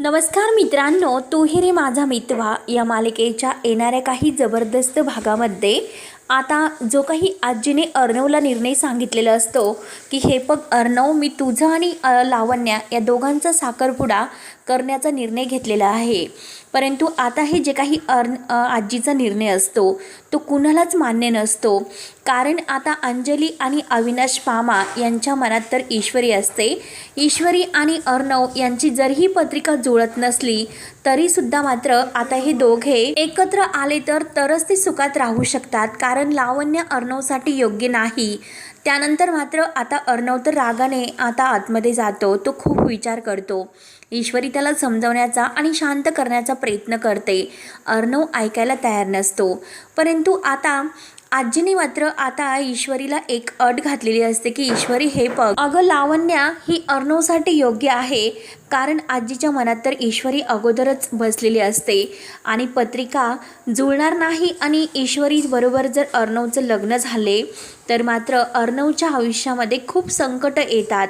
नमस्कार मित्रांनो तू रे माझा मितवा या मालिकेच्या येणाऱ्या काही जबरदस्त भागामध्ये. आता जो काही आजीने अर्णवला निर्णय सांगितलेला असतो की हे बघ अर्णव मी तुझं आणि लावण्या या दोघांचा साखरपुडा करण्याचा निर्णय घेतलेला आहे. परंतु आता हे जे काही अर्न आजीचा निर्णय असतो तो कुणालाच मान्य नसतो. कारण आता अंजली आणि अविनाश पामा यांच्या मनात तर ईश्वरी असते. ईश्वरी आणि अर्णव यांची जरीही पत्रिका जुळत नसली तरीसुद्धा मात्र आता हे दोघे एकत्र आले तर तरच ते सुखात राहू शकतात. कारण लावण्य अर्णवसाठी योग्य नाही. त्यानंतर मात्र आता अर्णव तर रागाने आता आतमध्ये जातो तो खूप विचार करतो. ईश्वरी त्याला समजवण्याचा आणि शांत करण्याचा प्रयत्न करते. अर्णव ऐकायला तयार नसतो. परंतु आता आजीने मात्र आता ईश्वरीला एक अट घातलेली असते की ईश्वरी हे बघ अगं लावण्या ही अर्णवसाठी योग्य आहे कारण आजीच्या मनात तर ईश्वरी अगोदरच बसलेली असते आणि पत्रिका जुळणार नाही आणि ईश्वरी बरोबर जर अर्णवचं लग्न झाले तर मात्र अर्णवच्या आयुष्यामध्ये खूप संकट येतात.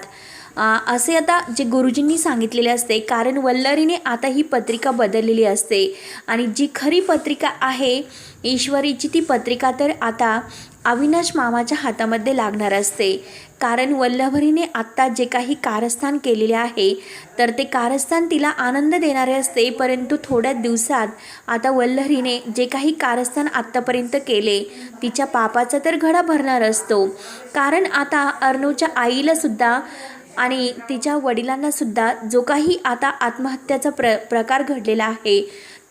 असे आता जे गुरुजींनी सांगितलेले असते कारण वल्लरीने आता ही पत्रिका बदललेली असते. आणि जी खरी पत्रिका आहे ईश्वरीची ती पत्रिका तर आता अविनाश मामाच्या हातामध्ये लागणार असते. कारण वल्लभरीने आत्ता जे काही कारस्थान केलेले आहे तर ते कारस्थान तिला आनंद देणारे असते. परंतु थोड्या दिवसात आता वल्लहरीने जे काही कारस्थान आत्तापर्यंत केले तिच्या पापाचा तर घडा भरणार असतो. कारण आता अर्णवच्या आईलासुद्धा आणि तिच्या वडिलांनासुद्धा जो काही आता आत्महत्याचा प्र प्रकार घडलेला आहे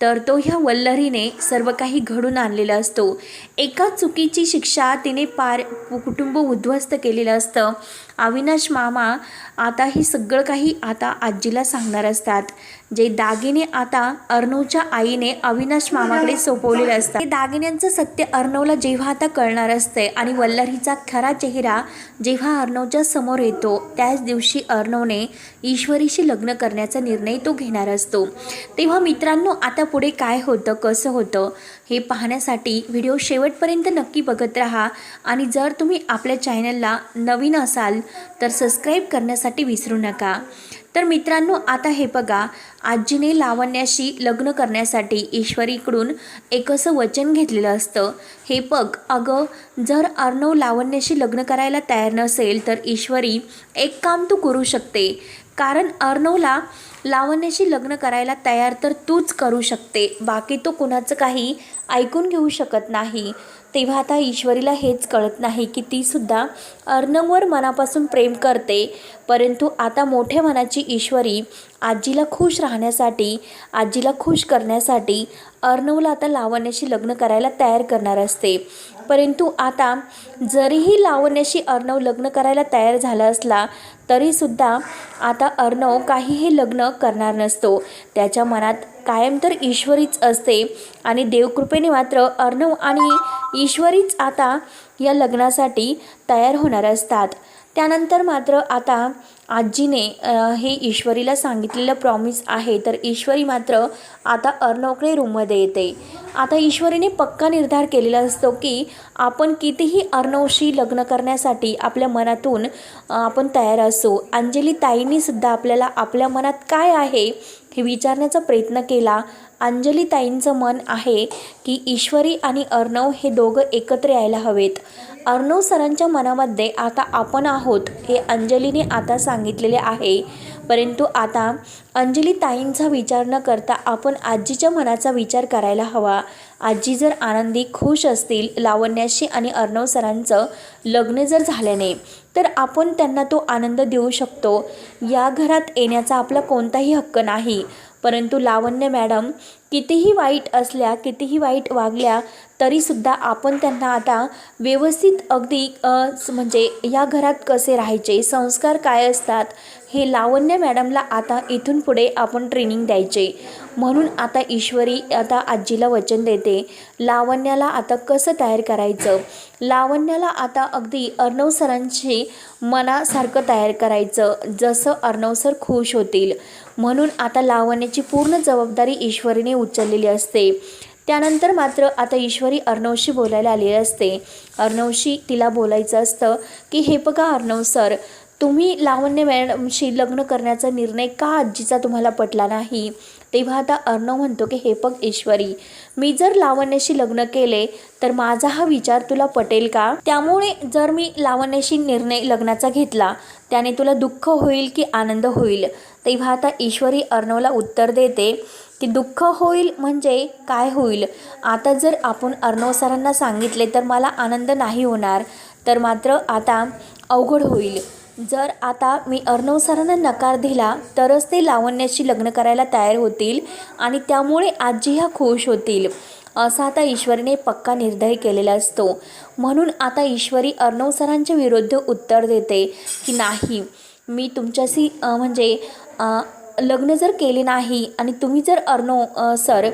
तर तो ह्या वल्लरीने सर्व काही घडून आणलेला असतो. एका चुकीची शिक्षा तिने पार कुटुंब उद्ध्वस्त केलेलं असतं. अविनाश मामा आता हे सगळं काही आता आजीला सांगणार असतात. जे दागिने आता अर्णवच्या आईने अविनाश मामाकडे सोपवलेले असतात. ते दागिन्यांचं सत्य अर्णवला जेव्हा आता कळणार असते आणि वल्लरीचा खरा चेहरा जेव्हा अर्णवच्या समोर येतो त्याच दिवशी अर्णवने ईश्वरीशी लग्न करण्याचा निर्णय तो घेणार असतो. तेव्हा मित्रांनो आता पुढे काय होतं कसं होतं हे पाहण्यासाठी व्हिडिओ शेवटपर्यंत नक्की बघत राहा. आणि जर तुम्ही आपल्या चॅनलला नवीन असाल तर सबस्क्राईब करण्यासाठी विसरू नका. तर मित्रांनो आता हे बघा आजीने लावण्याशी लग्न करण्यासाठी ईश्वरीकडून एक असं वचन घेतलेलं असतं. हे बघ अगं जर अर्णव लावण्याशी लग्न करायला तयार नसेल तर ईश्वरी एक काम तू करू शकते. कारण अर्णवला लावण्याशी लग्न करायला तयार तर तूच करू शकते. बाकी तो कुणाचं काही ऐकून घेऊ शकत नाही. तेव्हा आता ईश्वरीला हेच कळत नाही की तीसुद्धा अर्णववर मनापासून प्रेम करते. परंतु आता मोठ्या मनाची ईश्वरी आजीला खुश राहण्यासाठी आजीला खुश करण्यासाठी अर्णवला आता लावण्याशी लग्न करायला तयार करणार असते. परंतु आता जरीही लावण्याशी अर्णव लग्न करायला तयार झाला असला तरीसुद्धा आता अर्णव काहीही लग्न करणार नसतो. त्याच्या मनात कायम तर ईश्वरीच असते आणि देवकृपेने मात्र अर्णव आणि ईश्वरीच आता या लग्नासाठी तयार होणार असतात. त्यानंतर मात्र आता आजीने हे ईश्वरीला सांगितलेलं प्रॉमिस आहे. तर ईश्वरी मात्र आता अर्णवकडे रूममध्ये येते. आता ईश्वरीने पक्का निर्धार केलेला असतो की आपण कितीही अर्णवशी लग्न करण्यासाठी आपल्या मनातून आपण तयार असू. अंजली ताईंनीसुद्धा आपल्याला आपल्या मनात काय आहे हे विचारण्याचा प्रयत्न केला. अंजलीताईंचं मन आहे की ईश्वरी आणि अर्णव हे दोघं एकत्र यायला हवेत. अर्णव सरांच्या मनामध्ये आता आपण आहोत हे अंजलीने आता सांगितलेले आहे. परंतु आता अंजलीताईंचा विचार न करता आपण आजीच्या मनाचा विचार करायला हवा. आजी जर आनंदी खुश असतील लावण्याशी आणि अर्णव सरांचं लग्न जर झाल्याने तर आपण त्यांना तो आनंद देऊ शकतो. या घरात येण्याचा आपला कोणताही हक्क नाही. परंतु लावण्य मॅडम कितीही वाईट असल्या कितीही वाईट वागल्या तरीसुद्धा आपण त्यांना आता व्यवस्थित अगदी म्हणजे या घरात कसे राहायचे संस्कार काय असतात हे लावण्य मॅडमला आता इथून पुढे आपण ट्रेनिंग द्यायचे. म्हणून आता ईश्वरी आता आजीला वचन देते लावण्याला आता कसं तयार करायचं? लावण्याला आता अगदी अर्णव सरांशी मनासारखं तयार करायचं जसं अर्णव सर खुश होतील. म्हणून आता लावण्याची पूर्ण जबाबदारी ईश्वरीने उचललेली असते. त्यानंतर मात्र आता ईश्वरी अर्णवशी बोलायला आलेली असते. अर्णवशी तिला बोलायचं असतं की हे बघा अर्णव सर तुम्ही लावण्य मॅडमशी लग्न करण्याचा निर्णय का आजीचा तुम्हाला पटला नाही? तेव्हा आता अर्णव म्हणतो की हे बघ ईश्वरी मी जर लावण्याशी लग्न केले तर माझा हा विचार तुला पटेल का? त्यामुळे जर मी लावण्याशी निर्णय लग्नाचा घेतला त्याने तुला दुःख होईल की आनंद होईल? तेव्हा आता ईश्वरी अर्णवला उत्तर देते की दुःख होईल म्हणजे काय होईल? आता जर आपण अर्णव सरांना सांगितले तर मला आनंद नाही होणार. तर मात्र आता अवघड होईल. जर आता मी अर्णव सरांना नकार दिला तरच ते लावण्याशी लग्न करायला तयार होतील आणि त्यामुळे आजी ह्या खुश होतील. असा आता ईश्वरीने पक्का निर्णय केलेला असतो. म्हणून आता ईश्वरी अर्णव सरांच्या विरुद्ध उत्तर देते की नाही. मी तुमच्याशी म्हणजे लग्न जर केले नाही आणि तुम्ही जर अर्नो सर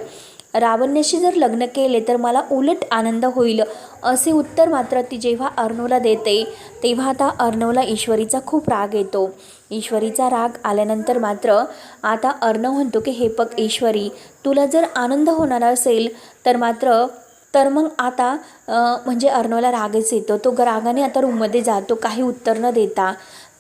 रावण्याशी जर लग्न केले तर मला उलट आनंद होईल असे उत्तर मात्र ती जेव्हा अर्णवला देते तेव्हा आता अर्णवला ईश्वरीचा खूप राग येतो. ईश्वरीचा राग आल्यानंतर मात्र आता अर्णव म्हणतो की हे पग ईश्वरी तुला जर आनंद होणार असेल तर मात्र तर मग आता म्हणजे अर्णवला रागच येतो. तो रागाने आता रूममध्ये जातो काही उत्तर न देता.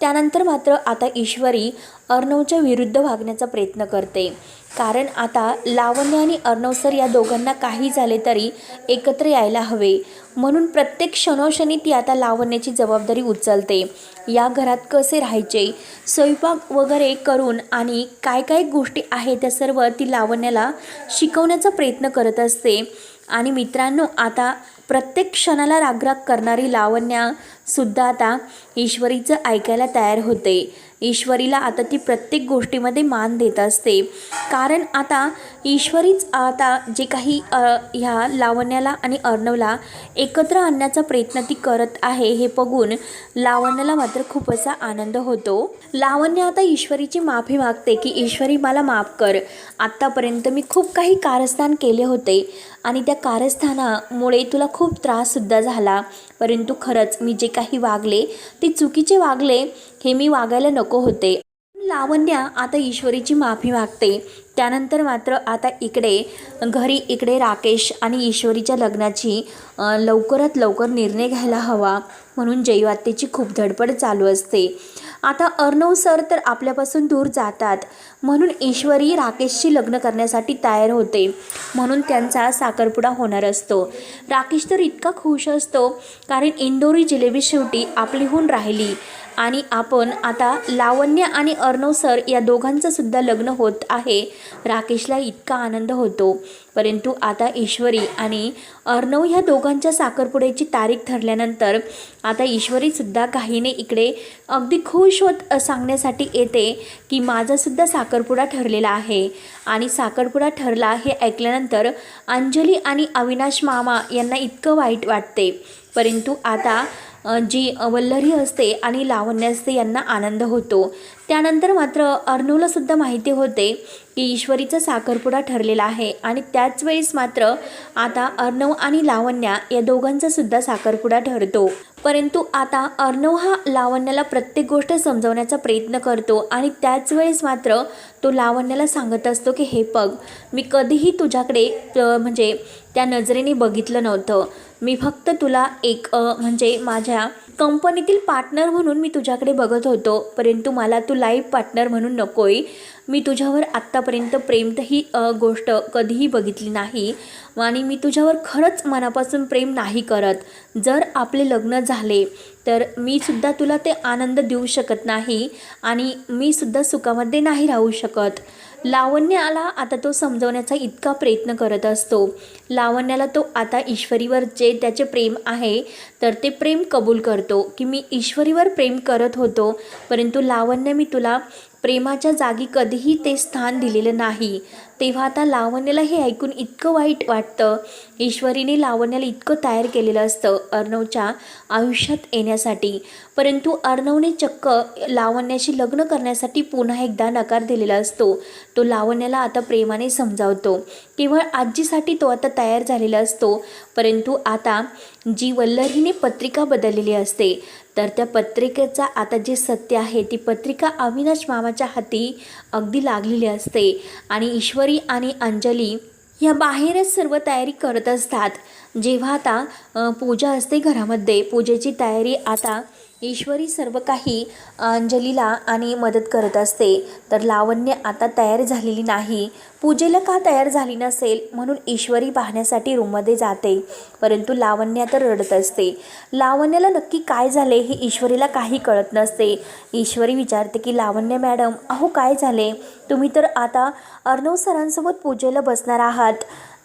त्यानंतर मात्र आता ईश्वरी अर्णवच्या विरुद्ध वागण्याचा प्रयत्न करते. कारण आता लावण्य आणि अर्णव सर या दोघांना काही झाले तरी एकत्र यायला हवे. म्हणून प्रत्येक क्षणोक्षणी ती आता लावण्याची जबाबदारी उचलते. या घरात कसे राहायचे? स्वयंपाक वगैरे करून आणि काय काय गोष्टी आहेत त्या सर्व ती लावण्याला शिकवण्याचा प्रयत्न करत असते. आणि मित्रांनो आता प्रत्येक क्षणाला रागराग करणारी लावण्यासुद्धा आता ईश्वरीचं ऐकायला तयार होते. ईश्वरीला आता ती प्रत्येक गोष्टीमध्ये मान देत असते. कारण आता ईश्वरीच आता जे काही ह्या लावण्याला आणि अर्णवला एकत्र आणण्याचा प्रयत्न ती करत आहे हे बघून लावण्याला मात्र खूप असा आनंद होतो. लावण्य आता ईश्वरीची माफी मागते की ईश्वरी मला माफ कर. आत्तापर्यंत मी खूप काही कारस्थान केले होते आणि त्या कारस्थानामुळे तुला खूप त्राससुद्धा झाला. परंतु खरंच मी जे काही वागले ते चुकीचे वागले हे मी वागायला नको होते. लावण्या आता ईश्वरीची माफी मागते. त्यानंतर मात्र आता इकडे घरी इकडे राकेश आणि ईश्वरीच्या लग्नाची लवकरात लवकर निर्णय घ्यायला हवा. म्हणून जयवात्तेची खूप धडपड चालू असते. आता अर्णव सर तर आपल्यापासून दूर जातात. म्हणून ईश्वरी राकेशशी लग्न करण्यासाठी तयार होते. म्हणून त्यांचा साखरपुडा होणार असतो. राकेश तर इतका खुश असतो. कारण इंदोरी जिलेबी शेवटी आपलीहून राहिली. आणि आपण आता लावण्य आणि अर्णव सर या दोघांचं सुद्धा लग्न होत आहे. राकेशला इतका आनंद होतो. परंतु आता ईश्वरी आणि अर्णव ह्या दोघांच्या साखरपुड्याची तारीख ठरल्यानंतर आता ईश्वरीसुद्धा काहीने इकडे अगदी खुश होत सांगण्यासाठी येते की माझासुद्धा साखरपुडा ठरलेला आहे. आणि साखरपुडा ठरला हे ऐकल्यानंतर अंजली आणि अविनाश मामा यांना इतकं वाईट वाटते. परंतु आता जी वल्लरी असते आणि लावण्य असते यांना आनंद होतो. त्यानंतर मात्र अर्णवलासुद्धा माहिती होते की ईश्वरीचा साखरपुडा ठरलेला आहे आणि त्याच वेळेस मात्र आता अर्णव आणि लावण्या या दोघांचा सुद्धा साखरपुडा ठरतो. परंतु आता अर्णव हा लावण्याला प्रत्येक गोष्ट समजवण्याचा प्रयत्न करतो आणि त्याच वेळेस मात्र तो लावण्याला सांगत असतो की हे पग मी कधीही तुझ्याकडे म्हणजे त्या नजरेने बघितलं नव्हतं. मी फक्त तुला एक म्हणजे माझ्या कंपनीतील पार्टनर म्हणून मी तुझ्याकडे बघत होतो परंतु मला तू लाईफ पार्टनर म्हणून नकोय. मी तुझ्यावर आत्तापर्यंत प्रेमत ही गोष्ट कधीही बघितली नाही आणि मी तुझ्यावर खरंच मनापासून प्रेम नाही करत. जर आपले लग्न झाले तर मी सुद्धा तुला ते आनंद देऊ शकत नाही आणि मी सुद्धा सुखामध्ये नाही राहू शकत. लावण्याला आता तो समजवण्याचा इतका प्रयत्न करत असतो. लावण्याला तो आता ईश्वरीवर जे त्याचे प्रेम आहे तर ते प्रेम कबूल करतो की मी ईश्वरीवर प्रेम करत होतो. परंतु लावण्य मी तुला प्रेमाच्या जागी कधीही ते स्थान दिलेलं नाही. तेव्हा आता लावण्याला हे ऐकून इतकं वाईट वाटतं. ईश्वरीने लावण्याला इतकं तयार केलेलं असतं अर्णवच्या आयुष्यात येण्यासाठी. परंतु अर्णवने चक्क लावण्याशी लग्न करण्यासाठी पुन्हा एकदा नकार दिलेला असतो. तो लावण्याला आता प्रेमाने समजावतो. केवळ आजीसाठी तो आता तयार झालेला असतो. परंतु आता जी वल्लरीने पत्रिका बदललेली असते तर त्या पत्रिकेचा आता जे सत्य आहे ती पत्रिका अविनाश मामाच्या हाती अगदी लागलेली असते. आणि ईश्वरी आणि अंजली या बाहेरच सर्व तयारी करत असतात. जेव्हा आता पूजा असते घरामध्ये पूजेची तयारी आता ईश्वरी सर्व काही अंजलीला आणि मदत करत असते. तर लावण्य आता तयार झालेली नाही. पूजेला का तयार झाली नसेल? म्हणून ईश्वरी पाहण्यासाठी रूममध्ये जाते. परंतु लावण्य तर रडत असते. लावण्याला नक्की काय झाले हे ईश्वरीला काही कळत नसते. ईश्वरी विचारते की लावण्य मॅडम अहो काय झाले? तुम्ही तर आता अर्णव सरांसोबत पूजेला बसणार आहात.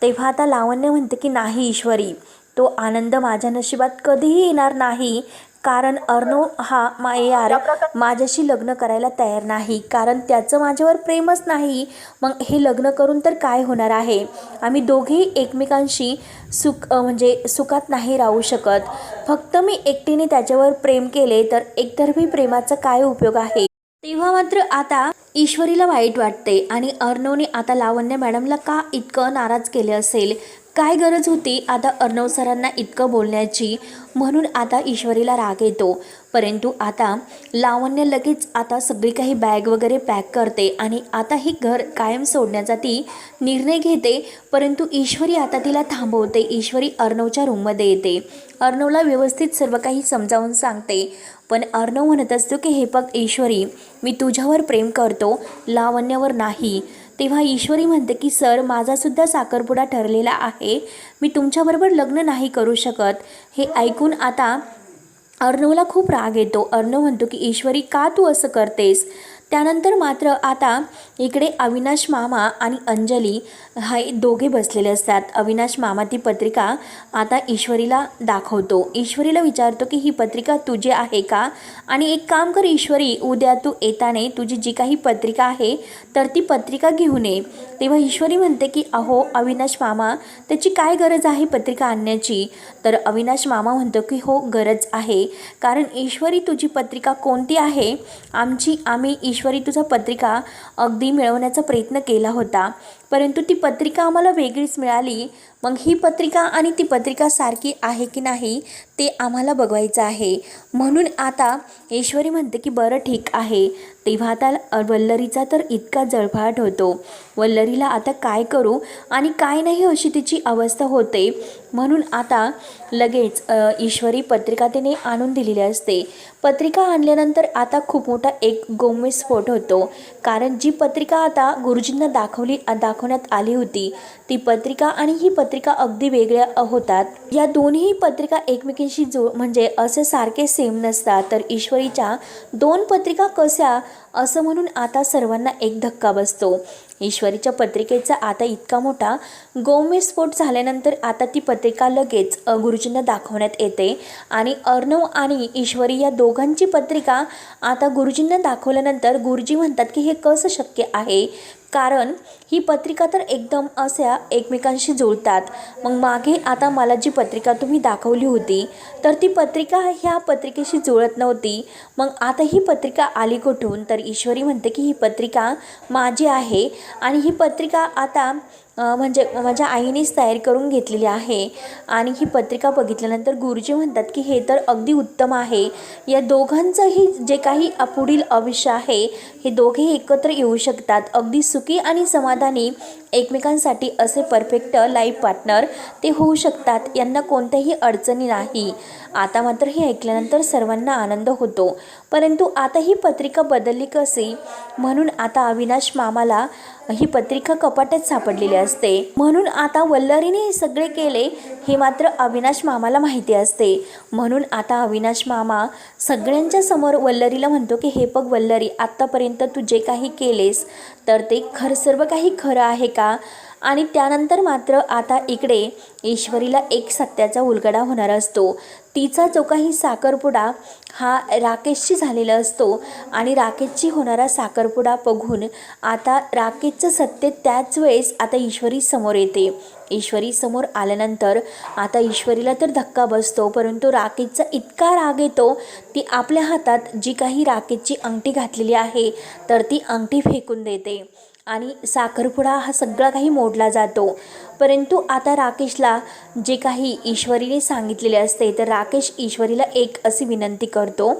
तेव्हा आता लावण्य म्हणते की नाही ईश्वरी तो आनंद माझ्या नशिबात कधीही येणार नाही. कारण अर्णव हा मा यार माझ्याशी लग्न करायला तयार नाही. कारण त्याचं माझ्यावर प्रेमच नाही. मग हे लग्न करून तर काय होणार आहे? आम्ही दोघेही एकमेकांशी सुख म्हणजे सुखात नाही राहू शकत. फक्त मी एकटीने त्याच्यावर प्रेम केले तर एकतर्फी प्रेमाचा काय उपयोग आहे? तेव्हा मात्र आता ईश्वरीला वाईट वाटते आणि अर्णवने आता लावण्य मॅडमला का इतकं नाराज केले असेल? काय गरज होती? आता अर्णव सरांना इतकं बोलण्याची. म्हणून आता ईश्वरीला राग येतो. परंतु आता लावण्य लगेच आता सगळी काही बॅग वगैरे पॅक करते आणि आता ही घर कायम सोडण्याचा ती निर्णय घेते. परंतु ईश्वरी आता तिला थांबवते. ईश्वरी अर्णवच्या रूममध्ये येते. अर्णवला व्यवस्थित सर्व काही समजावून सांगते. पण अर्णव म्हणत असतो की हे बघ ईश्वरी मी तुझ्यावर प्रेम करतो. लावण्यावर नाही. तेव्हा ईश्वरी म्हणते की सर माझासुद्धा साखरपुडा ठरलेला आहे. मी तुमच्याबरोबर लग्न नाही करू शकत. हे ऐकून आता अर्णवला खूप राग येतो. अर्णव म्हणतो की ईश्वरी का तू असं करतेस? त्यानंतर मात्र आता इकडे अविनाश मामा आणि अंजली हे दोघे बसलेले असतात. अविनाश मामा ती पत्रिका आता ईश्वरीला दाखवतो. ईश्वरीला विचारतो की ही पत्रिका तुझी आहे का? आणि एक काम कर ईश्वरी उद्या तू येताने तुझी जी काही पत्रिका आहे तर ती पत्रिका घेऊन ये. तेव्हा ईश्वरी म्हणते की अहो अविनाश मामा त्याची काय गरज आहे पत्रिका आणण्याची? तर अविनाश मामा म्हणतो की हो गरज आहे. कारण ईश्वरी तुझी पत्रिका कोणती आहे? आमची आम्ही ईश्वरी तुझा पत्रिका अगदी मिळवण्याचा प्रयत्न केला होता. परंतु ती पत्रिका आम्हाला वेगळीच मिळाली. मग ही पत्रिका आणि ती पत्रिका सारखी आहे की नाही ते आम्हाला बघवायचं आहे. म्हणून आता ईश्वरी म्हणते की बरं ठीक आहे. तेव्हा आता वल्लरीचा तर इतका जळफाट होतो. वल्लरीला आता काय करू आणि काय नाही अशी तिची अवस्था होते. म्हणून आता लगेच ईश्वरी पत्रिका तिने आणून दिलेली असते. पत्रिका आणल्यानंतर आता खूप मोठा एक गोम्यस्फोट होतो. कारण जी पत्रिका आता गुरुजींना दाखवली दाखवण्यात आली होती ती पत्रिका आणि ही पत्रिका पत्रिका अगदी वेगळ्या होतात. या दोन्ही पत्रिका एकमेकींशी जो म्हणजे असे सारखे सेम नसतात. तर ईश्वरीच्या दोन पत्रिका कशा असं म्हणून आता सर्वांना एक धक्का बसतो. ईश्वरीच्या पत्रिकेचा आता इतका मोठा गौम्यस्फोट झाल्यानंतर आता ती पत्रिका लगेच गुरुजींना दाखवण्यात येते. आणि अर्णव आणि ईश्वरी या दोघांची पत्रिका आता गुरुजींना दाखवल्यानंतर गुरुजी म्हणतात की हे कसं शक्य आहे? कारण ही पत्रिका तर एकदम अशा एकमेकांशी जुळतात. मग मागे आता मला जी पत्रिका तुम्ही दाखवली होती तर ती पत्रिका ह्या पत्रिकेशी जुळत नव्हती. मग आता ही पत्रिका आली कुठून? तर ईश्वरी म्हणते की ही पत्रिका माझी आहे आणि ही पत्रिका आता म्हणजे माझ्या आईनेच तयार करून घेतलेली आहे. आणि ही पत्रिका बघितल्यानंतर गुरुजी म्हणतात की हे तर अगदी उत्तम आहे. या दोघांचंही जे काही पुढील आयुष्य आहे हे दोघे एकत्र येऊ शकतात. अगदी सुखी आणि समाधानी एकमेकांसाठी असे परफेक्ट लाईफ पार्टनर ते होऊ शकतात यांना कोणत्याही अडचणी नाही. आता मात्र हे ऐकल्यानंतर सर्वांना आनंद होतो. परंतु आता ही पत्रिका बदलली कशी म्हणून आता अविनाश मामाला ही पत्रिका कपाटात सापडलेली असते. म्हणून आता वल्लरीने हे सगळे केले हे मात्र अविनाश मामाला माहिती असते. म्हणून आता अविनाश मामा सगळ्यांच्या समोर वल्लरीला म्हणतो की हे बघ वल्लरी आत्तापर्यंत तू जे काही केलेस तर ते खरं सर्व काही खरं आहे का? आणि त्यानंतर मात्र आता इकडे ईश्वरीला एक सत्याचा उलगडा होणार असतो. तिचा जो काही साखरपुडा हा राकेशशी झालेला असतो आणि राकेशची होणारा साखरपुडा बघून आता राकेशचं सत्य त्याच वेळेस आता ईश्वरी समोर येते. ईश्वरी समोर आल्यानंतर आता ईश्वरीला तर धक्का बसतो परंतु राकेशचा इतका राग येतो ती आपल्या हातात जी काही राकेशची अंगठी घातलेली आहे तर ती अंगठी फेकून देते. आणि साखरपुडा हा सगळा काही मोडला जातो. परंतु आता राकेशला जे काही ईश्वरीने सांगितलेले असते तर राकेश ईश्वरीला एक अशी विनंती करतो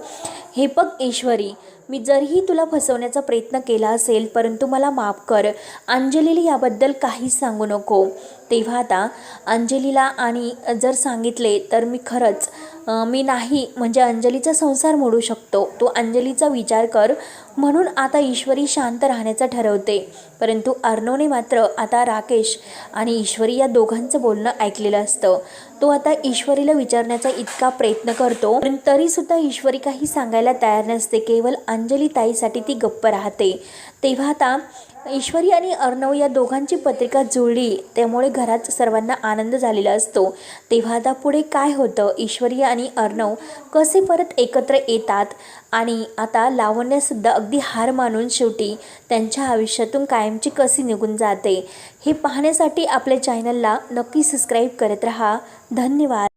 हे बघ ईश्वरी मी जरीही तुला फसवण्याचा प्रयत्न केला असेल परंतु मला माफ कर. अंजलीला याबद्दल काहीच सांगू नको. तेव्हा आता अंजलीला आणि जर सांगितले तर मी खरंच मी नाही म्हणजे अंजलीचा संसार मोडू शकतो. तू अंजलीचा विचार कर. म्हणून आता ईश्वरी शांत राहण्याचं ठरवते. परंतु अर्णवने मात्र आता राकेश आणि ईश्वरी या दोघांचं बोलणं ऐकलेलं असतं. तो आता ईश्वरीला विचारण्याचा इतका प्रयत्न करतो पण तरीसुद्धा ईश्वरी काही सांगायला तयार नसते. केवळ अंजली ताईसाठी ती गप्प राहते. तेव्हा आता ईश्वरी आणि अर्णव या दोघांची पत्रिका जुळली. त्यामुळे घरात सर्वांना आनंद झालेला असतो. तेव्हा आता पुढे काय होतं? ईश्वरी आणि अर्णव कसे परत एकत्र येतात? आणि आता लावण्यासुद्धा अगदी हार मानून शेवटी त्यांच्या आयुष्यातून कायमची कशी निघून जाते. हे पाहण्यासाठी आपल्या चॅनलला नक्की सबस्क्राईब करत राहा. धन्यवाद.